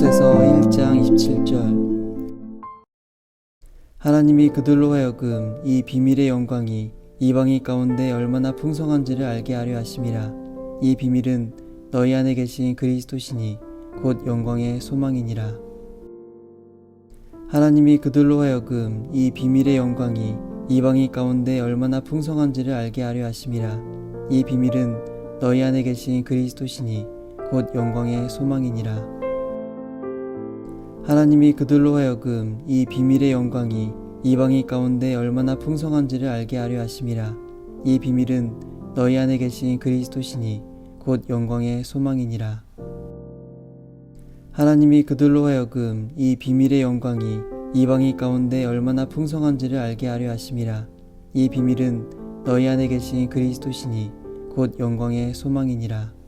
에베소서 1장 27절. 하나님이 그들로 하여금 이 비밀의 영광이 이방인 가운데 얼마나 풍성한지를 알게 하려 하심이라. 이 비밀은 너희 안에 계신 그리스도시니 곧 영광의 소망이니라. 하나님이 그들로 하여금 이 비밀의 영광이 이방인 가운데 얼마나 풍성한지를 알게 하려 하심이라. 이 비밀은 너희 안에 계신 그리스도시니 곧 영광의 소망이니라. 하나님이 그들로 하여금 이 비밀의 영광이 이방인 가운데 얼마나 풍성한지를 알게 하려 하심이라. 이 비밀은 너희 안에 계신 그리스도시니 곧 영광의 소망이니라. 하나님이 그들로 하여금 이 비밀의 영광이 이방인 가운데 얼마나 풍성한지를 알게 하려 하심이라. 이 비밀은 너희 안에 계신 그리스도시니 곧 영광의 소망이니라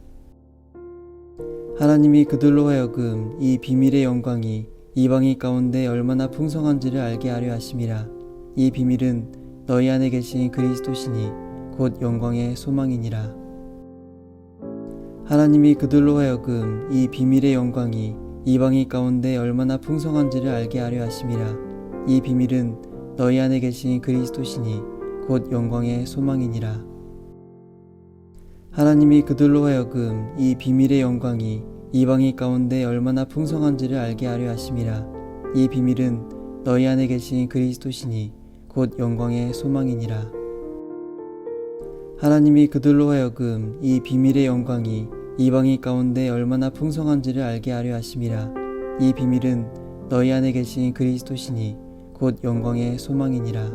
하나님이 그들로 하여금 이 비밀의 영광이 이방인 가운데 얼마나 풍성한지를 알게 하려 하심이라. 이 비밀은 너희 안에 계신 그리스도시니 곧 영광의 소망이니라. 하나님이 그들로 하여금 이 비밀의 영광이 이방인 가운데 얼마나 풍성한지를 알게 하려 하심이라. 이 비밀은 너희 안에 계신 그리스도시니 곧 영광의 소망이니라 하나님이 그들로 하여금 이 비밀의 영광이 이방인 가운데 얼마나 풍성한지를 알게 하려 하심이라. 이 비밀은 너희 안에 계신 그리스도시니 곧 영광의 소망이니라. 하나님이 그들로 하여금 이 비밀의 영광이 이방인 가운데 얼마나 풍성한지를 알게 하려 하심이라. 이 비밀은 너희 안에 계신 그리스도시니 곧 영광의 소망이니라